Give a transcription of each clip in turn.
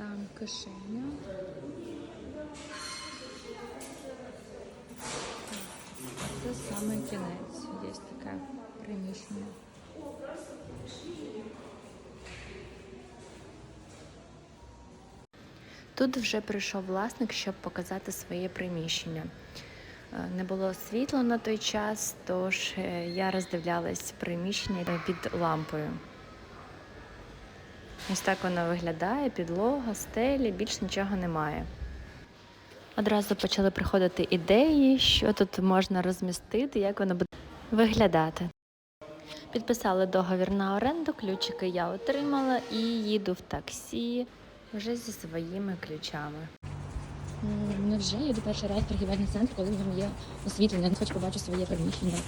Там кишеня. Це саме кінець. Є таке приміщення. Тут вже прийшов власник, щоб показати своє приміщення. Е, Не було світла на той час, тож е, я роздивлялась приміщення під лампою. Ось так воно виглядає, підлога, стелі, більш нічого немає. Одразу почали приходити ідеї, що тут можна розмістити, як воно буде виглядати. Підписали договір на оренду, ключики я отримала і їду в таксі вже зі своїми ключами. Невже я йду перший раз в торгівельний центр, коли в ньому є освітлення, не хочу побачити своє приміщення.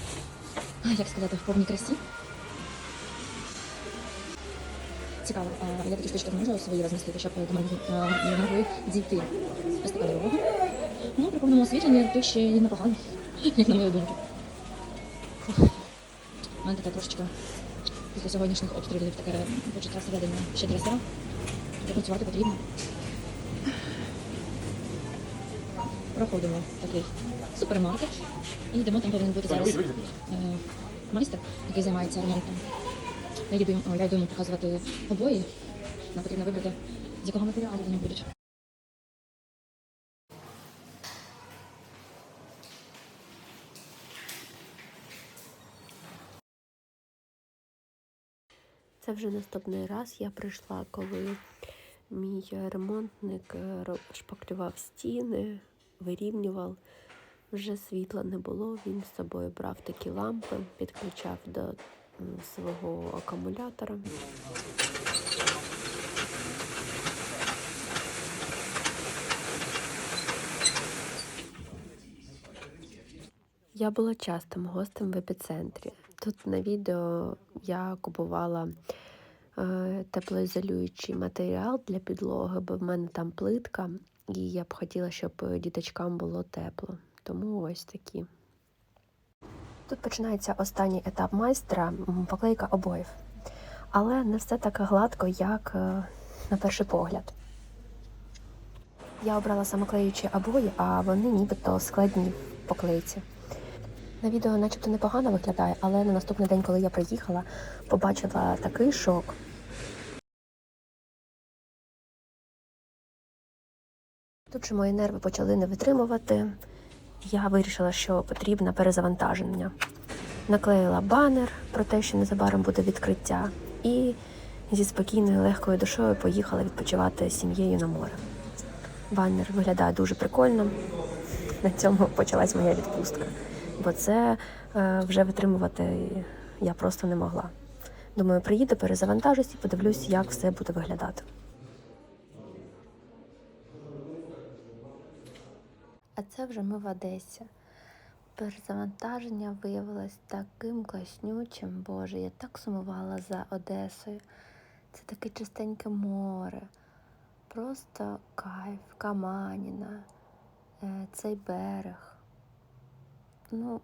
Як сказати, в повній красі. Цікаво, а я такі штучки можу свої розмістити, щоб до мене е, могли дійти. Ось така дорога. Ну, при повному освітленні тут ще і непогано, як на мою думку. У мене таке трошечки після сьогоднішніх обстрілів таке почуття всередині ще трясе. Працювати потрібно. Проходимо такий супермаркет і йдемо, там повинен бути зараз е, майстер, який займається ремонтом. Я йду, я йду йому показувати обої. Нам потрібно вибрати, з якого матеріалу вони будуть. Це вже наступний раз я прийшла, коли мій ремонтник е, шпаклював стіни, вирівнював. Вже світла не було. Він з собою брав такі лампи, підключав до свого акумулятора. Я була частим гостем в епіцентрі. Тут на відео я купувала е, теплоізолюючий матеріал для підлоги, бо в мене там плитка, і я б хотіла, щоб діточкам було тепло. Тому ось такі. Тут починається останній етап майстра поклейка обоїв. Але не все так гладко, як е, на перший погляд. Я обрала самоклеючі обої, а вони нібито складні в поклейці. На відео начебто непогано виглядає, але на наступний день, коли я приїхала, побачила такий шок. Тут же мої нерви почали не витримувати. Я вирішила, що потрібно перезавантаження. Наклеїла банер про те, що незабаром буде відкриття, і зі спокійною легкою душою поїхала відпочивати з сім'єю на море. Банер виглядає дуже прикольно. На цьому почалась моя відпустка бо це е, вже витримувати я просто не могла. Думаю, приїду, перезавантажусь і подивлюсь, як все буде виглядати. Це вже ми в Одесі. Перезавантаження виявилось таким класнючим, Боже, я так сумувала за Одесою. Це таке чистеньке море. Просто кайф, Каманіна, е, цей берег. Ну,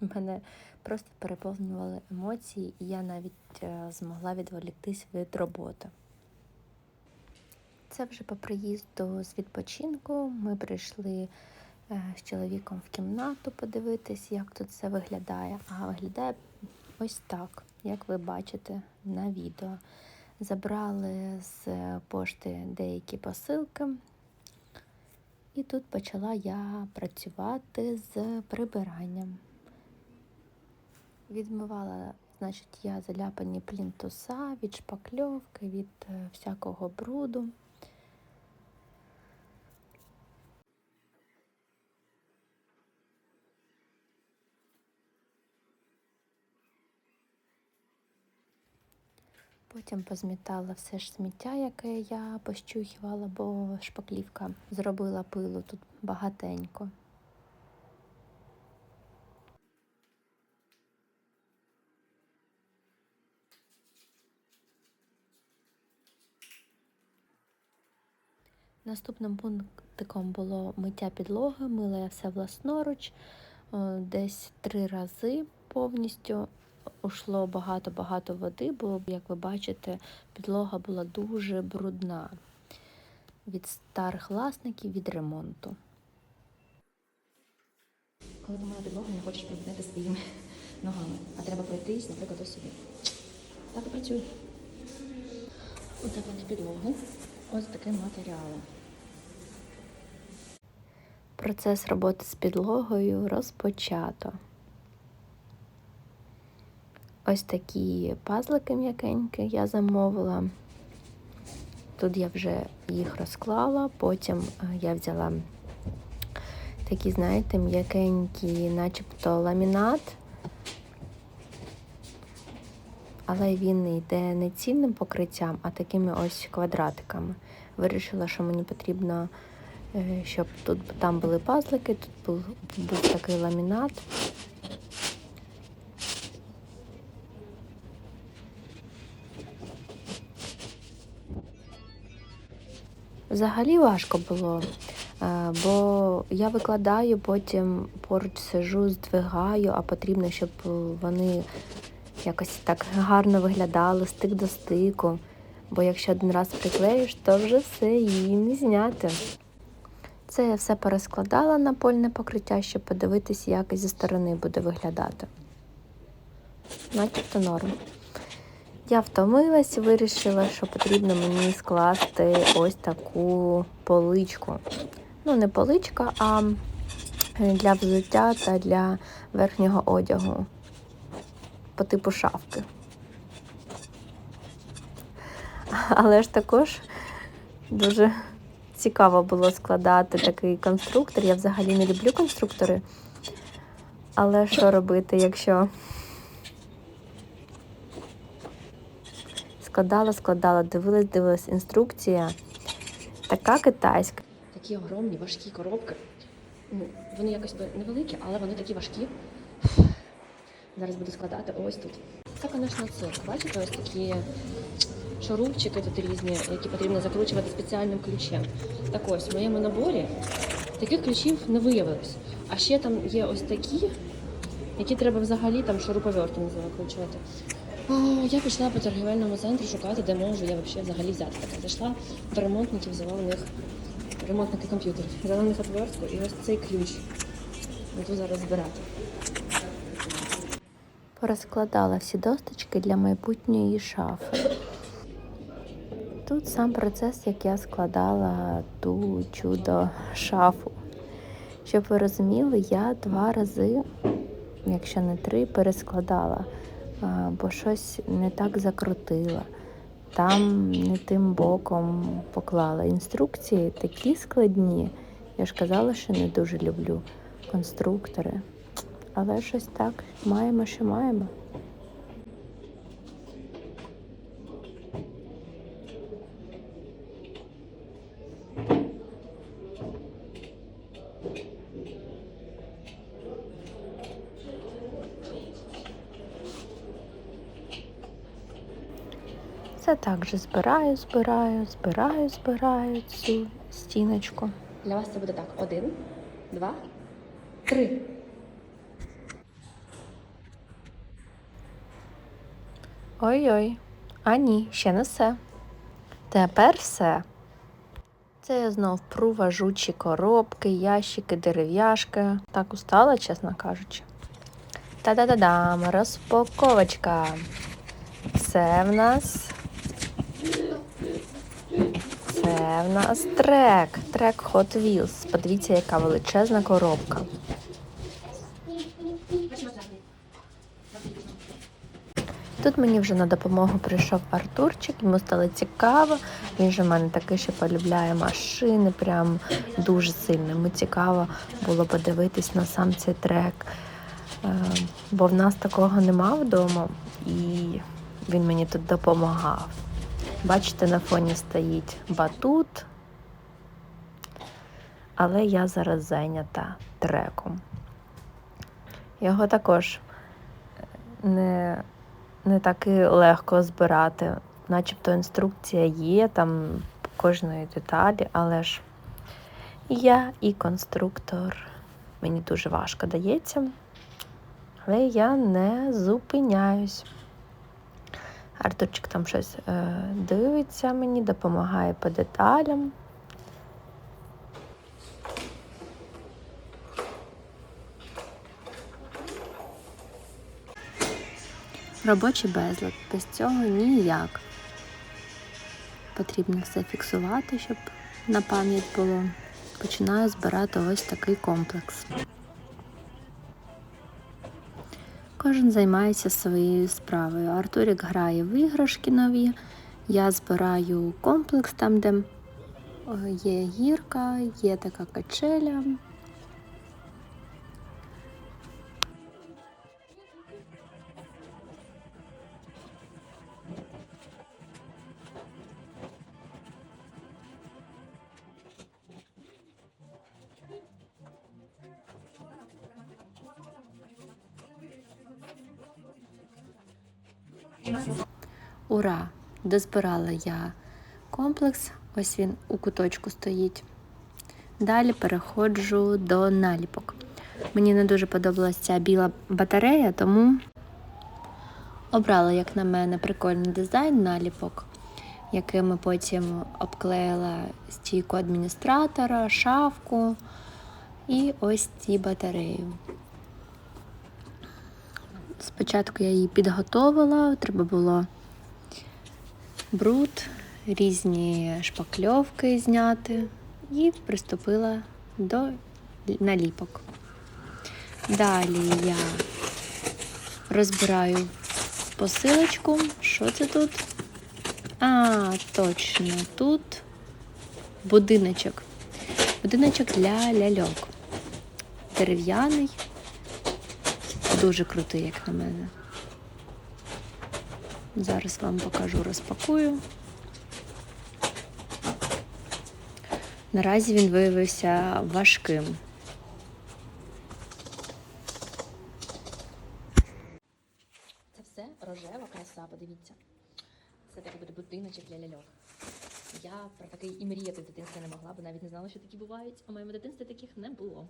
мене просто переповнювали емоції, і я навіть е, змогла відволіктись від роботи. Це вже по приїзду з відпочинку. Ми прийшли е, з чоловіком в кімнату подивитись, як тут все виглядає. А виглядає ось так, як ви бачите на відео. Забрали з пошти деякі посилки. І тут почала я працювати з прибиранням. Відмивала, значить, я заляпані плінтуса від шпакльовки, від е, всякого бруду. Потім позмітала все ж сміття, яке я пощухувала, бо шпаклівка зробила пилу тут багатенько. Наступним пунктиком було миття підлоги, мила я все власноруч, е, десь три рази повністю ушло багато-багато води, бо, як ви бачите, підлога була дуже брудна від старих власників від ремонту. Коли помила підлогу, не хочеш припинити своїми ногами, а треба пройтись, наприклад, ось сюди. Так і працює. Утеплення підлоги ось таким матеріалом. Процес роботи з підлогою розпочато. Ось такі пазлики м'якенькі я замовила. Тут я вже їх розклала, потім е, я взяла такі, знаєте, м'якенькі, начебто ламінат. Але він йде не цільним покриттям, а такими ось квадратиками. Вирішила, що мені потрібно, е, щоб тут там були пазлики, тут був, був такий ламінат. Взагалі важко було, е, бо я викладаю, потім поруч сижу, здвигаю, а потрібно, щоб вони якось так гарно виглядали, стик до стику. Бо якщо один раз приклеїш, то вже все її не зняти. Це я все перескладала на польне покриття, щоб подивитися, як зі сторони буде виглядати. Начебто норм. Я втомилась і вирішила, що потрібно мені скласти ось таку поличку. Ну, не поличка, а для взуття та для верхнього одягу по типу шафки. Але ж також дуже цікаво було складати такий конструктор. Я взагалі не люблю конструктори. Але що робити, якщо складала, складала, дивилась, дивилась інструкція. Така китайська. Такі огромні, важкі коробки. Ну, вони якось невеликі, але вони такі важкі. Зараз буду складати ось тут. Це, звісно, цирк. Бачите, ось такі шурупчики тут різні, які потрібно закручувати спеціальним ключем. Так ось, в моєму наборі таких ключів не виявилось. А ще там є ось такі, які треба взагалі там шуруповертом закручувати. Я пішла по торгівельному центру шукати, де можу я взагалі взяти таке. Зайшла до ремонтників, взяла у них ремонтники комп'ютерів. Взяла у них отвертку і ось цей ключ. Буду зараз збирати. Порозкладала всі досточки для майбутньої шафи. Тут сам процес, як я складала ту чудо шафу. Щоб ви розуміли, я два рази, якщо не три, перескладала, бо щось не так закрутила. Там не тим боком поклала. Інструкції такі складні. Я ж казала, що не дуже люблю конструктори. Але щось так, маємо, що маємо. Це так же збираю, збираю, збираю, збираю цю стіночку. Для вас це буде так: один, два, три. Ой-ой, а ні, ще не все. Тепер все. Це я знов пру важучі коробки, ящики, дерев'яшки. Так устала, чесно кажучи. Та-да-да-дам, розпаковочка. Це в нас. Це в нас трек. Трек Hot Wheels. Подивіться, яка величезна коробка. Тут мені вже на допомогу прийшов Артурчик, йому стало цікаво. Він же в мене такий, що полюбляє машини, прям дуже сильно. Йому цікаво було подивитись на сам цей трек. Е, Бо в нас такого нема вдома, і він мені тут допомагав. Бачите, на фоні стоїть батут, але я зараз зайнята треком. Його також не не так і легко збирати. Начебто інструкція є там кожної деталі, але ж я і конструктор. Мені дуже важко дається. Але я не зупиняюсь. Артурчик там щось е, дивиться мені, допомагає по деталям. Робочий безлад. Без цього ніяк. Потрібно все фіксувати, щоб на пам'ять було. Починаю збирати ось такий комплекс. Кожен займається своєю справою. Артурік грає в іграшки нові. Я збираю комплекс там, де е, є гірка, є така качеля. Ура! Дозбирала я комплекс, ось він у куточку стоїть. Далі переходжу до наліпок. Мені не дуже подобалася ця біла батарея, тому обрала, як на мене, прикольний дизайн наліпок, якими потім обклеїла стійку адміністратора, шафку і ось ці батареї. Спочатку я її підготовила, треба було бруд, різні шпакльовки зняти і приступила до наліпок. Далі я розбираю посилочку. Що це тут? А, точно, тут будиночок. Будиночок для ляльок. Дерев'яний. Дуже крутий, як на мене. Зараз вам покажу, розпакую. Наразі він виявився важким. Це все рожева краса, подивіться. Це такий буде будиночок для ляльок. Я про такий і мріяти в дитинстві не могла, бо навіть не знала, що такі бувають. А моєму дитинстві таких не було.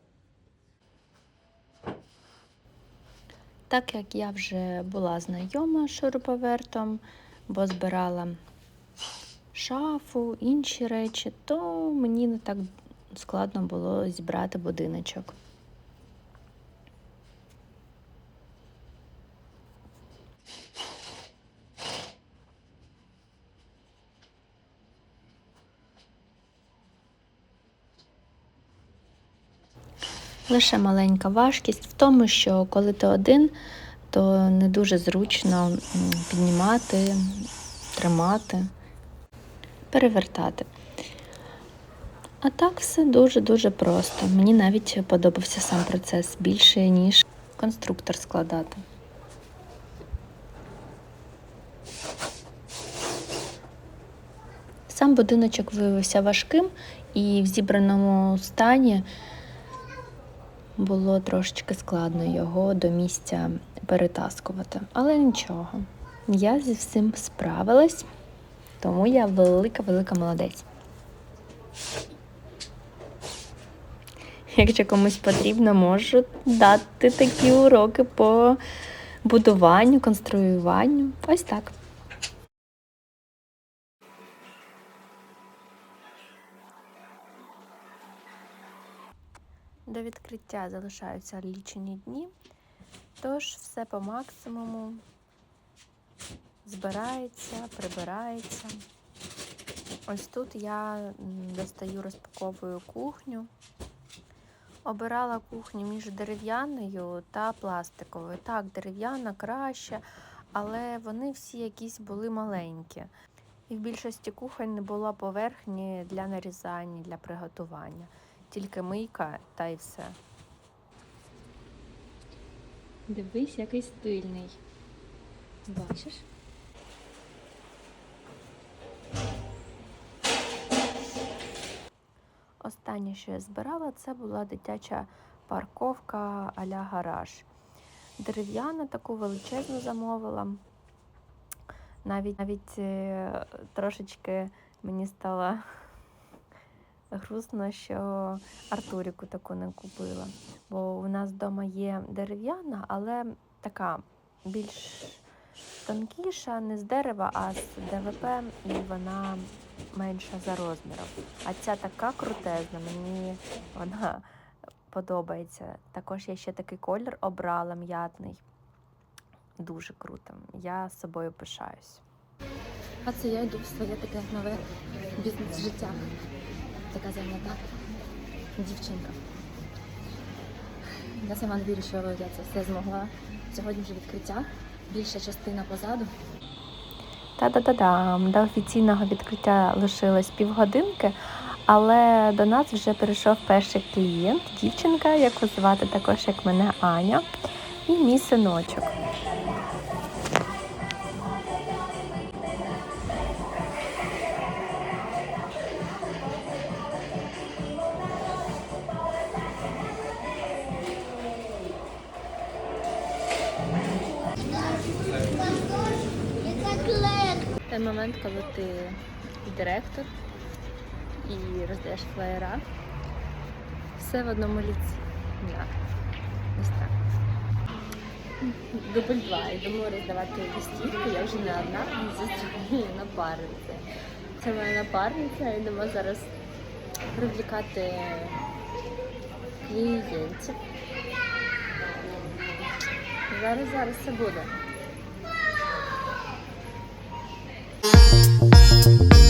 Так як я вже була знайома з шуруповертом, бо збирала шафу, інші речі, то мені не так складно було зібрати будиночок. Лише маленька важкість в тому, що коли ти один, то не дуже зручно піднімати, тримати, перевертати. А так все дуже-дуже просто. Мені навіть подобався сам процес більше, ніж конструктор складати. Сам будиночок виявився важким і в зібраному стані було трошечки складно його до місця перетаскувати. Але нічого, я зі всім справилась, тому я велика-велика молодець. Якщо комусь потрібно, можу дати такі уроки по будуванню, конструюванню. Ось так. Відкриття залишаються лічені дні, тож все по максимуму збирається, прибирається. Ось тут я достаю, розпаковую кухню. Обирала кухню між дерев'яною та пластиковою. Так, дерев'яна краще, але вони всі якісь були маленькі. І в більшості кухонь не було поверхні для нарізання, для приготування. Тільки мийка та й все. Дивись, який стильний. Бачиш? Останнє, що я збирала, це була дитяча парковка а-ля гараж. Дерев'яна таку величезну замовила. Навіть навіть е, трошечки мені стало грустно, що Артуріку таку не купила. Бо у нас вдома є дерев'яна, але така більш тонкіша, не з дерева, а з ДВП, і вона менша за розміром. А ця така крутезна, мені вона подобається. Також я ще такий колір обрала м'ятний. Дуже круто. Я з собою пишаюсь. А це я йду в своє таке нове бізнес-життя. Така зайнята дівчинка. Я сама не вірю, що я це все змогла. Сьогодні вже відкриття, більша частина позаду. Та-да-да-дам! До офіційного відкриття лишилось півгодинки, але до нас вже перейшов перший клієнт, дівчинка, яку звати також як мене Аня, і мій синочок. Той момент, коли ти директор і роздаєш флеєра, все в одному ліці. Да. Ось так. Дубль два. Йдемо роздавати листівки. Я вже не одна, зі своєю напарницею. Це моя напарниця, йдемо зараз привлікати клієнтів. Зараз, зараз це буде. Thank you